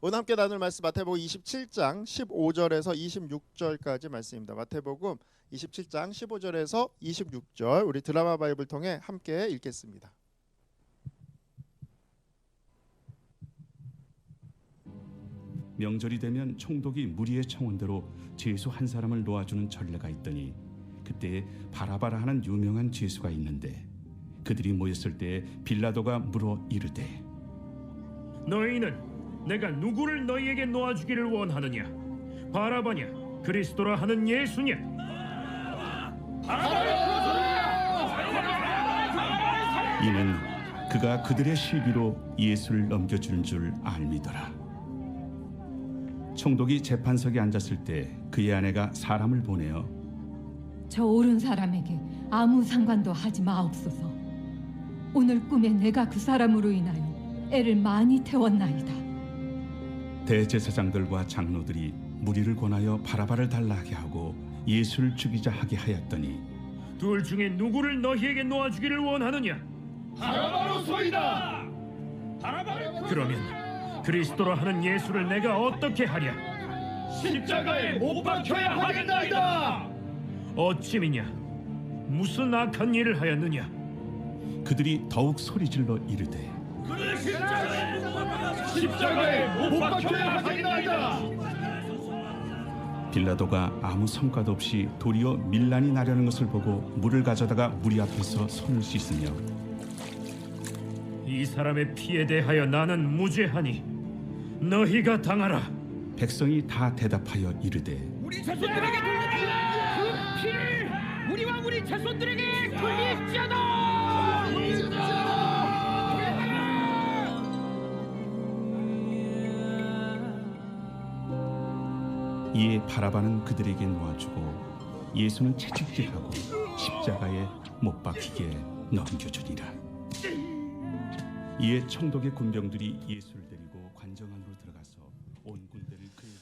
오늘 함께 나눌 말씀 마태복음 27장 15절에서 26절까지 말씀입니다. 마태복음 27장 15절에서 26절 우리 드라마 바이블 통해 함께 읽겠습니다. 명절이 되면 총독이 무리의 청원대로 죄수 한 사람을 놓아주는 전례가 있더니 그때 바라바라 하는 유명한 죄수가 있는데 그들이 모였을 때 빌라도가 물어 이르되 너희는 내가 누구를 너희에게 놓아주기를 원하느냐? 바라바냐? 그리스도라 하는 예수냐? 이는 그가 그들의 시비로 예수를 넘겨주는 줄 알미더라 총독이 재판석에 앉았을 때 그의 아내가 사람을 보내어 저 옳은 사람에게 아무 상관도 하지 마옵소서. 오늘 꿈에 내가 그 사람으로 인하여 애를 많이 태웠나이다. 대제사장들과 장로들이 무리를 권하여 바라바를 달라하게 하고 예수를 죽이자 하게 하였더니 둘 중에 누구를 너희에게 놓아주기를 원하느냐? 바라바로 소이다. 그러면 그리스도라 하는 예수를 내가 어떻게 하랴? 십자가에 못 박혀야 하겠나이다. 어찌미냐? 무슨 악한 일을 하였느냐? 그들이 더욱 소리질러 이르되 십자가에 못 박혀야 하겠나이다. 빌라도가 아무 성과도 없이 도리어 밀란이 나려는 것을 보고 물을 가져다가 무리 앞에서 손을 씻으며 이 사람의 피에 대하여 나는 무죄하니 너희가 당하라. 백성이 다 대답하여 이르되 우리 자손들에게 돌리라 그 피를 우리와 우리 자손들에게 돌릴지어다 이에 바라바는 그들에게 놓아주고 예수는 채찍질하고 십자가에 못 박히게 넘겨주니라 이에 총독의 군병들이 예수를 데리고 관정 안으로 들어가서 온 군대를 그에게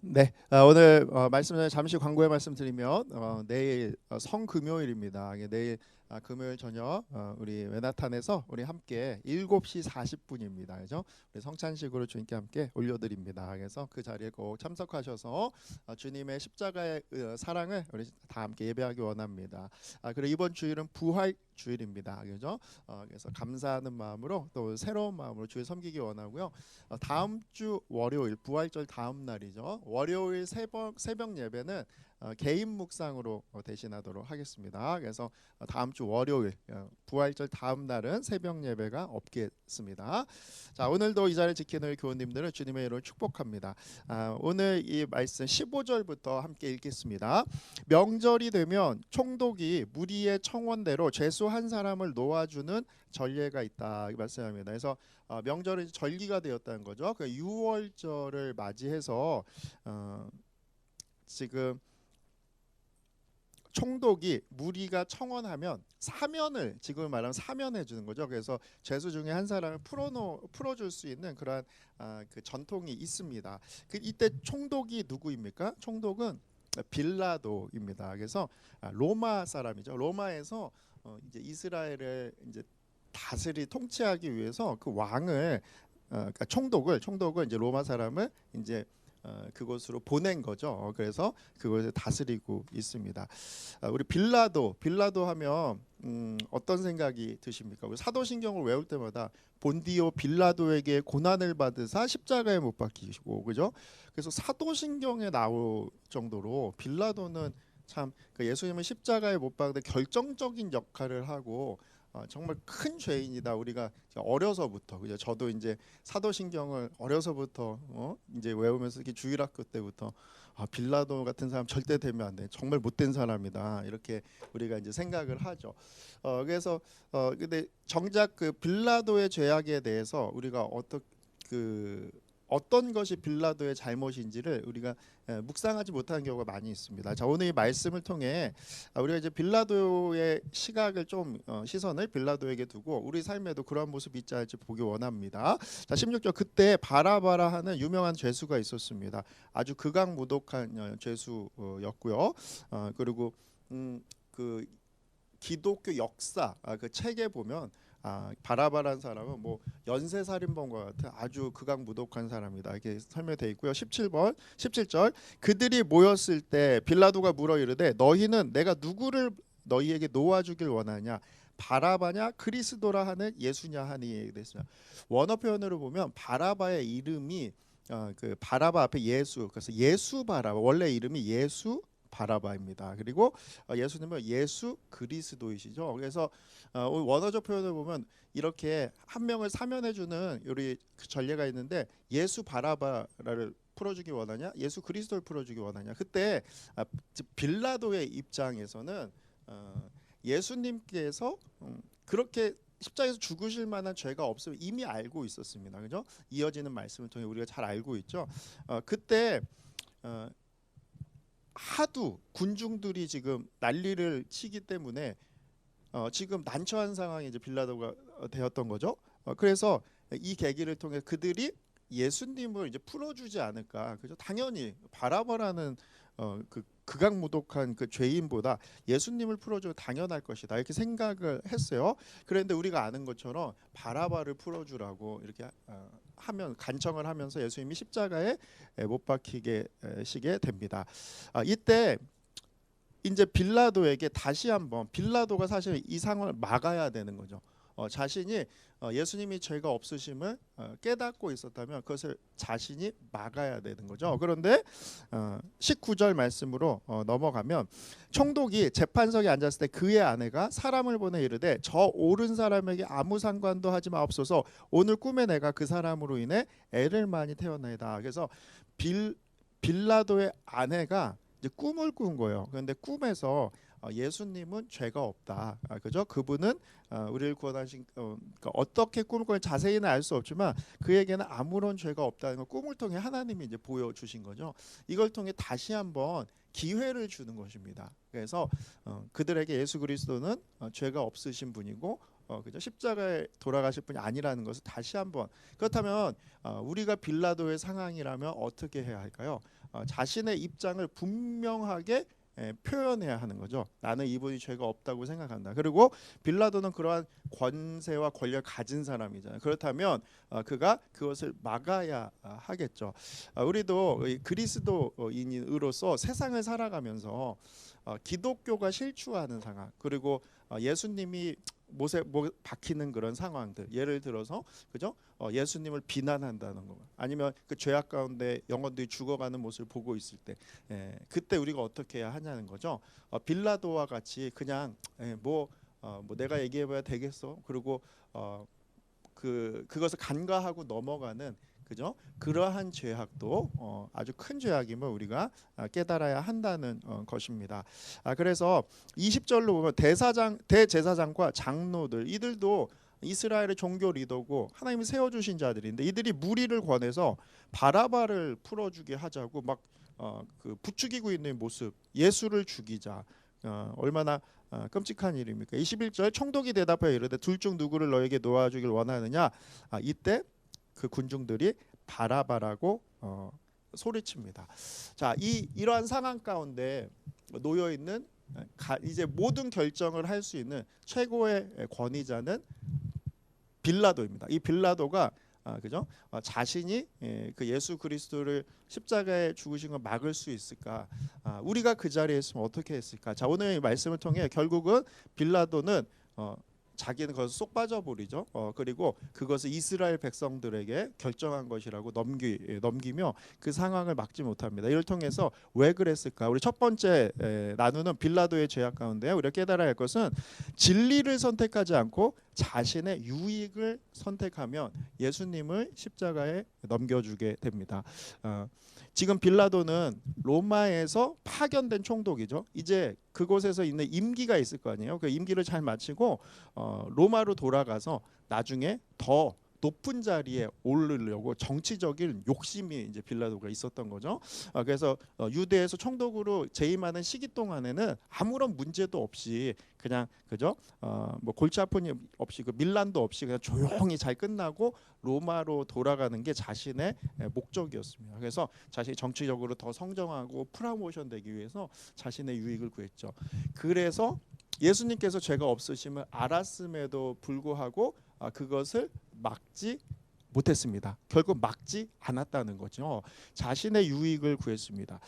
네, 아, 오늘 어, 말씀 전에 잠시 광고의 말씀 드리면 어, 내일 어, 성금요일입니다. 내일 아, 금요일 저녁 어, 우리 외나탄에서 우리 함께 7시 40분입니다. 그죠? 우리 성찬식으로 주님께 함께 올려드립니다. 그래서 그 자리에 꼭 참석하셔서 어, 주님의 십자가의 어, 사랑을 우리 다 함께 예배하기 원합니다. 아, 그리고 이번 주일은 부활 주일입니다. 그죠? 어, 그래서 감사하는 마음으로 또 새로운 마음으로 주일 섬기기 원하고요. 어, 다음 주 월요일 부활절 다음 날이죠. 월요일 새벽 새벽 예배는 어, 개인 묵상으로 어, 대신하도록 하겠습니다. 그래서 어, 다음 주 월요일 어, 부활절 다음 날은 새벽 예배가 없겠습니다. 자 오늘도 이 자리를 지키는 교우님들을 주님의 이름으로 축복합니다. 아, 오늘 이 말씀 15절부터 함께 읽겠습니다. 명절이 되면 총독이 무리의 청원대로 죄수 한 사람을 놓아주는 전례가 있다 이 말씀합니다. 그래서 어, 명절은 절기가 되었다는 거죠. 그 6월절을 맞이해서 어, 지금 총독이 무리가 청원하면 사면을 지금 말하면 사면해 주는 거죠. 그래서 죄수 중에 한 사람을 풀어놓 풀어줄 수 있는 그러한 아, 그 전통이 있습니다. 그 이때 총독이 누구입니까? 총독은 빌라도입니다. 그래서 아, 로마 사람이죠. 로마에서 어, 이제 이스라엘을 이제 다스리 통치하기 위해서 그 왕을 어, 그러니까 총독을 총독을 이제 로마 사람을 이제 어, 그곳으로 보낸 거죠. 어, 그래서 그것을 다스리고 있습니다. 아, 우리 빌라도 빌라도 하면 음, 어떤 생각이 드십니까? 우리 사도신경을 외울 때마다 본디오 빌라도에게 고난을 받으사 십자가에 못 박히시고 그죠? 그래서 사도신경에 나올 정도로 빌라도는 참그 예수님은 십자가에 못 박는데 결정적인 역할을 하고 어, 정말 큰 죄인이다. 우리가 어려서부터 그죠? 저도 이제 사도신경을 어려서부터 어? 이제 외우면서 이렇게 주일학교 때부터 아, 빌라도 같은 사람 절대 되면 안 돼. 정말 못된 사람이다. 이렇게 우리가 이제 생각을 하죠. 어, 그래서 어, 근데 정작 그 빌라도의 죄악에 대해서 우리가 어떻게 그 어떤 것이 빌라도의 잘못인지를 우리가 에, 묵상하지 못하는 경우가 많이 있습니다. 자 오늘 이 말씀을 통해 아, 우리가 이제 빌라도의 시각을 좀 어, 시선을 빌라도에게 두고 우리 삶에도 그러한 모습이 있지 않을지 보기 원합니다. 자 16절 그때 바라바라 하는 유명한 죄수가 있었습니다. 아주 극악무독한 어, 죄수였고요. 어, 그리고 음, 그 기독교 역사 아, 그 책에 보면 아, 바라바라는 사람은 뭐 연쇄 살인범과 같은 아주 극악무독한 사람이다. 이렇게 설명돼 있고요. 17번 17절 그들이 모였을 때 빌라도가 물어 이르되 너희는 내가 누구를 너희에게 놓아 주길 원하냐 바라바냐 그리스도라 하는 예수냐 하니 그랬어요. 원어 표현으로 보면 바라바의 이름이 어, 그 바라바 앞에 예수 그래서 예수 바라바 원래 이름이 예수 바라바입니다. 그리고 어, 예수님은 예수 그리스도이시죠. 그래서 어, 원어적 표현을 보면 이렇게 한 명을 사면해 주는 우리 그 전례가 있는데 예수 바라바를 풀어주기 원하냐, 예수 그리스도를 풀어주기 원하냐. 그때 아, 즉 빌라도의 입장에서는 어, 예수님께서 음, 그렇게 십자가에서 죽으실 만한 죄가 없음을 이미 알고 있었습니다. 그죠? 이어지는 말씀을 통해 우리가 잘 알고 있죠. 어, 그때 어, 하도 군중들이 지금 난리를 치기 때문에 어, 지금 난처한 상황이 이제 빌라도가 어, 되었던 거죠. 어, 그래서 이 계기를 통해 그들이 예수님을 이제 풀어주지 않을까. 그죠? 당연히 바라바라는 어, 그 극악무독한 그 죄인보다 예수님을 풀어주면 당연할 것이다 이렇게 생각을 했어요. 그런데 우리가 아는 것처럼 바라바를 풀어주라고 이렇게 어, 하면 간청을 하면서 예수님이 십자가에 에, 못 박히게 에, 시게 됩니다. 아, 이때 이제 빌라도에게 다시 한번 빌라도가 사실 이 상황을 막아야 되는 거죠. 어, 자신이 어, 예수님이 죄가 없으심을 어, 깨닫고 있었다면 그것을 자신이 막아야 되는 거죠. 그런데 어, 19절 말씀으로 어, 넘어가면 총독이 재판석에 앉았을 때 그의 아내가 사람을 보내 이르되 저 옳은 사람에게 아무 상관도 하지 마옵소서 오늘 꿈에 내가 그 사람으로 인해 애를 많이 태웠나이다. 그래서 빌 빌라도의 아내가 이제 꿈을 꾼 거예요. 그런데 꿈에서 어, 예수님은 죄가 없다. 아, 그죠? 그분은 어, 우리를 구원하신 어, 그러니까 어떻게 꿈을 꾼 자세히는 알 수 없지만 그에게는 아무런 죄가 없다는 걸 꿈을 통해 하나님이 이제 보여 주신 거죠. 이걸 통해 다시 한번 기회를 주는 것입니다. 그래서 어, 그들에게 예수 그리스도는 어, 죄가 없으신 분이고 어, 그죠? 십자가에 돌아가실 분이 아니라는 것을 다시 한번 그렇다면 어, 우리가 빌라도의 상황이라면 어떻게 해야 할까요? 어, 자신의 입장을 분명하게 에, 표현해야 하는 거죠. 나는 이분이 죄가 없다고 생각한다. 그리고 빌라도는 그러한 권세와 권력을 가진 사람이잖아요. 그렇다면 어, 그가 그것을 막아야 아, 하겠죠. 아, 우리도 이 그리스도인으로서 세상을 살아가면서 어, 기독교가 실추하는 상황 그리고 어, 예수님이 못에 못 박히는 그런 상황들. 예를 들어서 그죠? 어, 예수님을 비난한다는 거. 아니면 그 죄악 가운데 영혼들이 죽어가는 모습을 보고 있을 때. 예, 그때 우리가 어떻게 해야 하냐는 거죠? 어, 빌라도와 같이 그냥 예, 뭐, 어, 뭐 내가 얘기해봐야 되겠어? 그리고 어, 그 그것을 간과하고 넘어가는 그죠 그러한 죄악도 어, 아주 큰 죄악임을 우리가 아, 깨달아야 한다는 어, 것입니다. 아, 그래서 20절로 보면 대사장 대제사장과 장로들 이들도 이스라엘의 종교 리더고 하나님이 세워 주신 자들인데 이들이 무리를 권해서 바라바를 풀어 주게 하자고 막 어, 그 부추기고 있는 모습 예수를 죽이자 어, 얼마나 어, 끔찍한 일입니까? 21절 총독이 대답하여 이르되 둘 중 누구를 너에게 놓아 주길 원하느냐? 아, 이때 그 군중들이 바라바라고 어, 소리칩니다. 자, 이 이러한 상황 가운데 놓여 있는 가, 이제 모든 결정을 할 수 있는 최고의 권위자는 빌라도입니다. 이 빌라도가 아, 그죠? 어, 자신이 예, 그 예수 그리스도를 십자가에 죽으신 걸 막을 수 있을까? 아, 우리가 그 자리에 있으면 어떻게 했을까? 자, 오늘 이 말씀을 통해 결국은 빌라도는 어, 자기는 거기서 쏙 빠져버리죠. 어, 그리고 그것을 이스라엘 백성들에게 결정한 것이라고 넘기 예, 넘기며 그 상황을 막지 못합니다. 이를 통해서 왜 그랬을까? 우리 첫 번째 에, 나누는 빌라도의 죄악 가운데 우리가 깨달아야 할 것은 진리를 선택하지 않고 자신의 유익을 선택하면 예수님을 십자가에 넘겨주게 됩니다. 어, 지금 빌라도는 로마에서 파견된 총독이죠. 이제 그곳에서 있는 임기가 있을 거 아니에요. 그 임기를 잘 마치고 어, 로마로 돌아가서 나중에 더 높은 자리에 오르려고 정치적인 욕심이 이제 빌라도가 있었던 거죠. 아, 그래서 어, 유대에서 총독으로 재임하는 시기 동안에는 아무런 문제도 없이 그냥 그죠? 어, 뭐 골치 아픈 일 없이 그 밀란도 없이 그냥 조용히 잘 끝나고 로마로 돌아가는 게 자신의 에, 목적이었습니다. 그래서 자신이 정치적으로 더 성장하고 프라모션 되기 위해서 자신의 유익을 구했죠. 그래서 예수님께서 죄가 없으심을 알았음에도 불구하고 아, 그것을 막지 못했습니다. 결국 막지 않았다는 거죠. 자신의 유익을 구했습니다.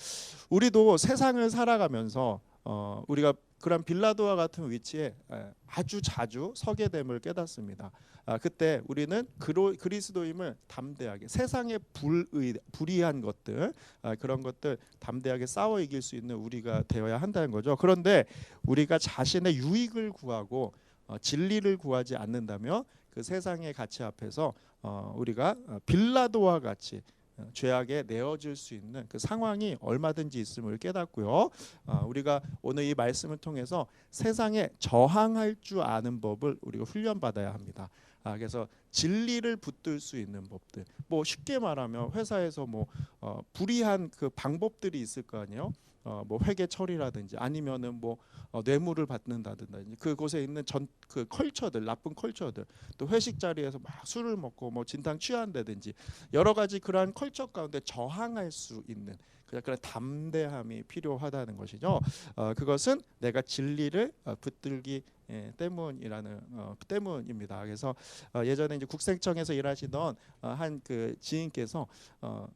우리도 세상을 살아가면서 어, 우리가 그런 빌라도와 같은 위치에 에, 아주 자주 서게 됨을 깨닫습니다. 아, 그때 우리는 그로, 그리스도임을 담대하게 세상의 불의, 불의한 것들 아, 그런 것들 담대하게 싸워 이길 수 있는 우리가 되어야 한다는 거죠. 그런데 우리가 자신의 유익을 구하고 어, 진리를 구하지 않는다면 그 세상의 가치 앞에서 어, 우리가 어, 빌라도와 같이 어, 죄악에 내어질 수 있는 그 상황이 얼마든지 있음을 깨닫고요. 어, 우리가 오늘 이 말씀을 통해서 세상에 저항할 줄 아는 법을 우리가 훈련받아야 합니다. 아, 그래서 진리를 붙들 수 있는 법들. 뭐 쉽게 말하면 회사에서 뭐 어, 불이한 그 방법들이 있을 거 아니에요. 어, 뭐 회계 처리라든지 아니면은 뭐 어, 뇌물을 받는다든지 그곳에 있는 전 그 컬처들 나쁜 컬처들 또 회식 자리에서 막 술을 먹고 뭐 진탕 취한다든지 여러 가지 그러한 컬처 가운데 저항할 수 있는 그냥 그런 담대함이 필요하다는 것이죠. 어, 그것은 내가 진리를 어, 붙들기 예, 때문이라는 어, 때문입니다. 그래서 어, 예전에 이제 국세청에서 일하시던 어, 한그 지인께서 어,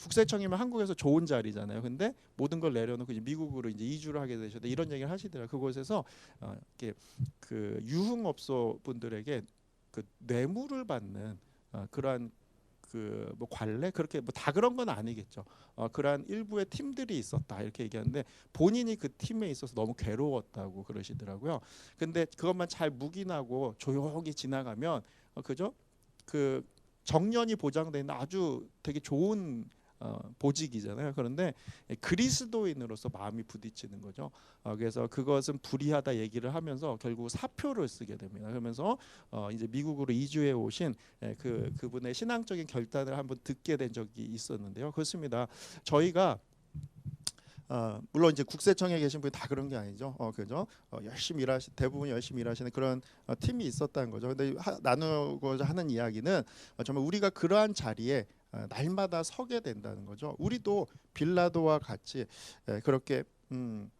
국세청이면 한국에서 좋은 자리잖아요. 근데 모든 걸 내려놓고 이제 미국으로 이제 이주를 하게 되셨다 이런 얘기를 하시더라고요. 그곳에서 어, 이렇게 그 유흥업소 분들에게 그 뇌물을 받는 어, 그러한 그뭐 관례 그렇게 뭐 다 그런 건 아니겠죠. 어, 그러한 일부의 팀들이 있었다 이렇게 얘기하는데 본인이 그 팀에 있어서 너무 괴로웠다고 그러시더라고요. 근데 그것만 잘 묵인하고 조용히 지나가면 어, 그죠? 그 정년이 보장되는 아주 되게 좋은 어, 보직이잖아요. 그런데 그리스도인으로서 마음이 부딪히는 거죠. 어, 그래서 그것은 불의하다 얘기를 하면서 결국 사표를 쓰게 됩니다. 그러면서 어, 이제 미국으로 이주해 오신 예, 그 그분의 신앙적인 결단을 한번 듣게 된 적이 있었는데요. 그렇습니다. 저희가 어, 물론 이제 국세청에 계신 분이 다 그런 게 아니죠. 어, 그죠? 어, 열심히 일하시 대부분 열심히 일하시는 그런 어, 팀이 있었다는 거죠. 근데 하, 나누고자 하는 이야기는 어, 정말 우리가 그러한 자리에 어, 날마다 서게 된다는 거죠. 우리도 빌라도와 같이 에, 그렇게 음,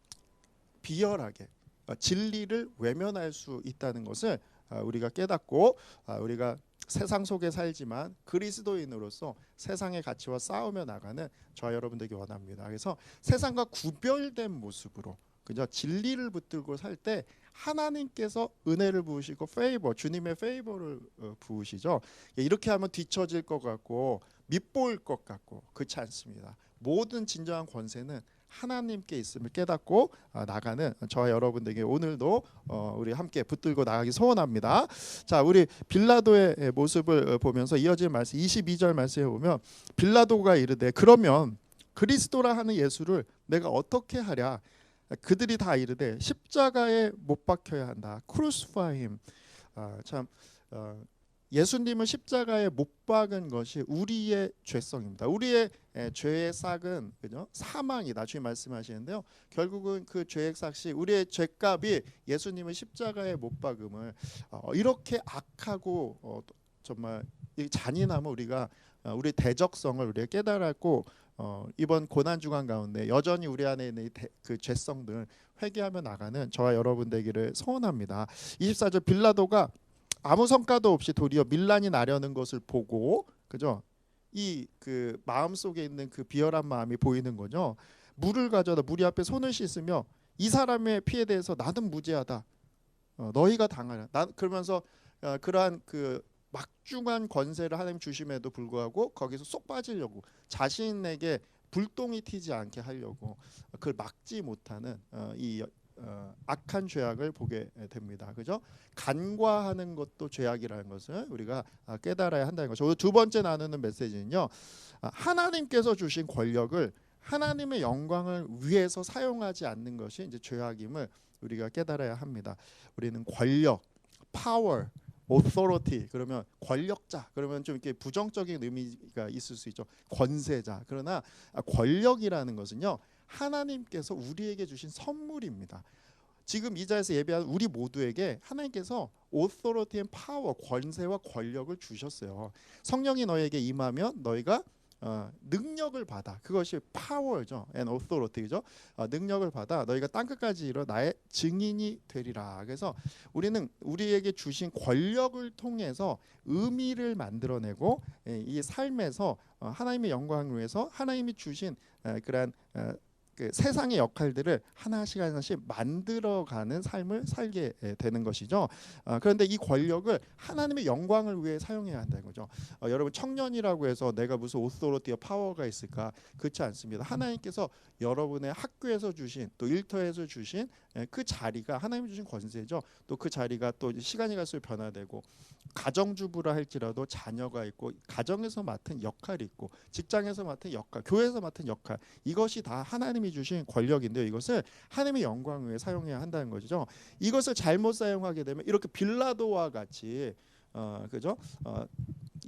비열하게 어, 진리를 외면할 수 있다는 것을 어, 우리가 깨닫고 아, 우리가 세상 속에 살지만 그리스도인으로서 세상의 가치와 싸우며 나가는 저와 여러분들에게 원합니다. 그래서 세상과 구별된 모습으로 그죠 진리를 붙들고 살 때 하나님께서 은혜를 부으시고 페이버 주님의 페이버를 어, 부으시죠. 예, 이렇게 하면 뒤처질 것 같고 밉보일 것 같고 그렇지 않습니다. 모든 진정한 권세는 하나님께 있음을 깨닫고 아, 나가는 저와 여러분들에게 오늘도 어, 우리 함께 붙들고 나가기 소원합니다. 자, 우리 빌라도의 모습을 어, 보면서 이어진 말씀 22절 말씀에 보면 빌라도가 이르되 그러면 그리스도라 하는 예수를 내가 어떻게 하랴? 그들이 다 이르되 십자가에 못 박혀야 한다. 크루스파임. 아, 참 어, 예수님을 십자가에 못 박은 것이 우리의 죄성입니다. 우리의 에, 죄의 싹은 그죠? 사망이다. 주님 말씀하시는데요. 결국은 그 죄의 싹이 우리의 죄값이 예수님을 십자가에 못 박음을 어, 이렇게 악하고 어, 정말 이 잔인함을 우리가 어, 우리 대적성을 우리가 깨달았고 어, 이번 고난 주간 가운데 여전히 우리 안에 있는 이 대, 그 죄성들 회개하며 나가는 저와 여러분 되기를 소원합니다. 24절 빌라도가 아무 성과도 없이 도리어 밀란이 나려는 것을 보고 그죠? 이 그 마음 속에 있는 그 비열한 마음이 보이는 거죠. 물을 가져다 무리 앞에 손을 씻으며 이 사람의 피에 대해서 나는 무죄하다. 어, 너희가 당하라. 나 그러면서 어, 그러한 그 막중한 권세를 하나님 주심에도 불구하고 거기서 쏙 빠지려고 자신에게 불똥이 튀지 않게 하려고 그걸 막지 못하는 어, 이 어, 악한 죄악을 보게 됩니다. 그죠? 간과하는 것도 죄악이라는 것을 우리가 아, 깨달아야 한다는 거죠. 두 번째 나누는 메시지는요. 아, 하나님께서 주신 권력을 하나님의 영광을 위해서 사용하지 않는 것이 이제 죄악임을 우리가 깨달아야 합니다. 우리는 권력, 파워, authority 그러면 권력자 그러면 좀 이렇게 부정적인 의미가 있을 수 있죠. 권세자. 그러나 아, 권력이라는 것은요. 하나님께서 우리에게 주신 선물입니다. 지금 이 자리에서 예배하는 우리 모두에게 하나님께서 authority and power 권세와 권력을 주셨어요. 성령이 너에게 임하면 너희가 어, 능력을 받아. 그것이 파워죠. and authority죠. 어, 능력을 받아 너희가 땅 끝까지 이르러 나의 증인이 되리라. 그래서 우리는 우리에게 주신 권력을 통해서 의미를 만들어내고 예, 이 삶에서 어, 하나님의 영광을 위해서 하나님이 주신 어, 그러한 어, 그 세상의 역할들을 하나씩 하나씩 만들어가는 삶을 살게 예, 되는 것이죠. 어, 그런데 이 권력을 하나님의 영광을 위해 사용해야 한다는 거죠. 어, 여러분 청년이라고 해서 내가 무슨 오소로티어 파워가 있을까? 그렇지 않습니다. 하나님께서 여러분의 학교에서 주신 또 일터에서 주신 예, 그 자리가 하나님 주신 권세죠. 또 그 자리가 또 시간이 갈수록 변화되고 가정주부라 할지라도 자녀가 있고 가정에서 맡은 역할이 있고 직장에서 맡은 역할, 교회에서 맡은 역할 이것이 다 하나님이 주신 권력인데요. 이것을 하나님의 영광을 위해 사용해야 한다는 것이죠. 이것을 잘못 사용하게 되면 이렇게 빌라도와 같이 어 그죠? 어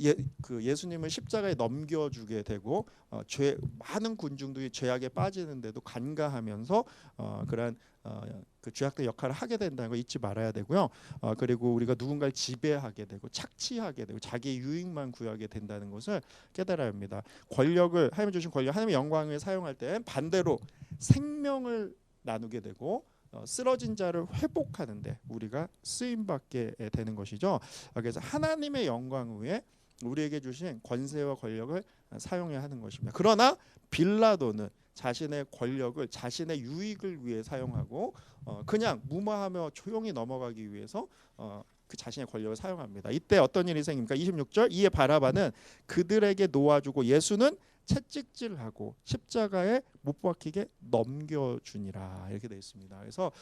예, 그 예수님을 십자가에 넘겨주게 되고 어, 죄 많은 군중들이 죄악에 빠지는데도 간과하면서 어, 그러한 어, 그 죄악된 역할을 하게 된다는 거 잊지 말아야 되고요. 어, 그리고 우리가 누군가를 지배하게 되고 착취하게 되고 자기의 유익만 구하게 된다는 것을 깨달아야 합니다. 권력을 하나님 주신 권력, 하나님의 영광을 사용할 때 반대로 생명을 나누게 되고 어, 쓰러진 자를 회복하는데 우리가 쓰임 받게 되는 것이죠. 아, 그래서 하나님의 영광 위에 우리에게 주신 권세와 권력을 사용해야 하는 것입니다. 그러나 빌라도는 자신의 권력을 자신의 유익을 위해 사용하고 어, 그냥 무마하며 조용히 넘어가기 위해서 어, 그 자신의 권력을 사용합니다. 이때 어떤 일이 생깁니까? 26절 이에 바라바는 그들에게 놓아주고 예수는 채찍질하고 십자가에 못 박히게 넘겨주니라 이렇게 되어 있습니다. 그래서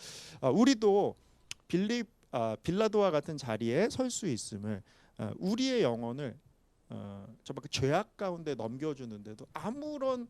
어, 우리도 빌리 아, 빌라도와 같은 자리에 설 수 있음을 어, 우리의 영혼을 어, 정말 그 죄악 가운데 넘겨주는데도 아무런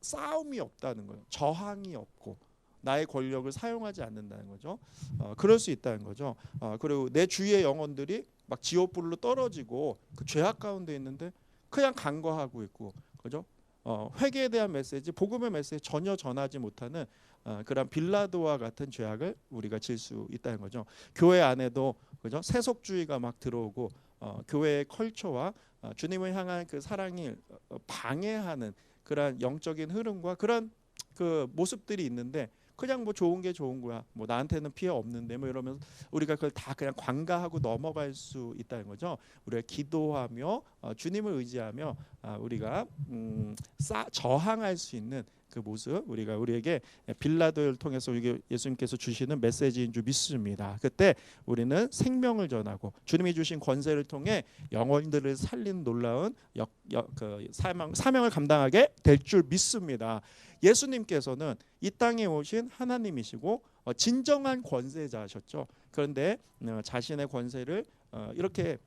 싸움이 없다는 거예요. 저항이 없고 나의 권력을 사용하지 않는다는 거죠. 어, 그럴 수 있다는 거죠. 어, 그리고 내 주위의 영혼들이 막 지옥불로 떨어지고 그 죄악 가운데 있는데 그냥 간과하고 있고 그죠? 어, 회개에 대한 메시지, 복음의 메시지 전혀 전하지 못하는 어, 그런 빌라도와 같은 죄악을 우리가 질 수 있다는 거죠. 교회 안에도 그죠? 세속주의가 막 들어오고 어, 교회의 컬처와 어, 주님을 향한 그 사랑이 어, 방해하는 그런 영적인 흐름과 그런 그 모습들이 있는데 그냥 뭐 좋은 게 좋은 거야. 뭐 나한테는 피해 없는데 뭐 이러면서 우리가 그걸 다 그냥 관가하고 넘어갈 수 있다는 거죠. 우리가 기도하며 어, 주님을 의지하며 아, 우리가 음, 싸, 저항할 수 있는 그 모습 우리가 우리에게 빌라도를 통해서 예수님께서 주시는 메시지인 줄 믿습니다. 그때 우리는 생명을 전하고 주님이 주신 권세를 통해 영혼들을 살린 놀라운 역, 역, 그 사명, 사명을 감당하게 될 줄 믿습니다. 예수님께서는 이 땅에 오신 하나님이시고 어, 진정한 권세자셨죠. 그런데 어, 자신의 권세를 어, 이렇게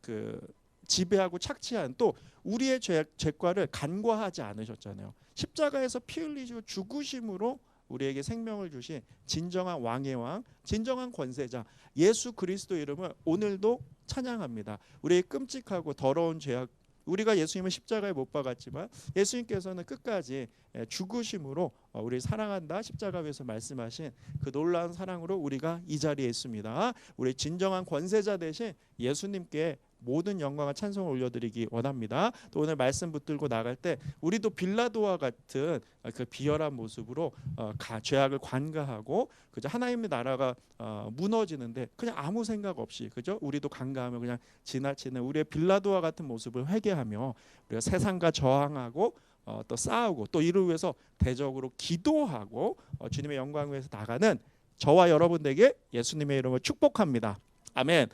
그 지배하고 착취한 또 우리의 죄, 죄과를 간과하지 않으셨잖아요. 십자가에서 피 흘리시고 죽으심으로 우리에게 생명을 주신 진정한 왕의 왕, 진정한 권세자 예수 그리스도 이름을 오늘도 찬양합니다. 우리의 끔찍하고 더러운 죄악 우리가 예수님을 십자가에 못 박았지만 예수님께서는 끝까지 예, 죽으심으로 어, 우리 사랑한다 십자가 위에서 말씀하신 그 놀라운 사랑으로 우리가 이 자리에 있습니다. 우리 진정한 권세자 대신 예수님께 모든 영광과 찬송을 올려드리기 원합니다. 또 오늘 말씀 붙들고 나갈 때 우리도 빌라도와 같은 어, 그 비열한 모습으로 어, 가, 죄악을 관가하고 그저 하나님의 나라가 어, 무너지는데 그냥 아무 생각 없이 그죠? 우리도 간가하며 그냥 지나치는 우리의 빌라도와 같은 모습을 회개하며 우리가 세상과 저항하고 어, 또 싸우고 또 이를 위해서 대적으로 기도하고 어, 주님의 영광을 위해서 나가는 저와 여러분에게 예수님의 이름을 축복합니다. 아멘.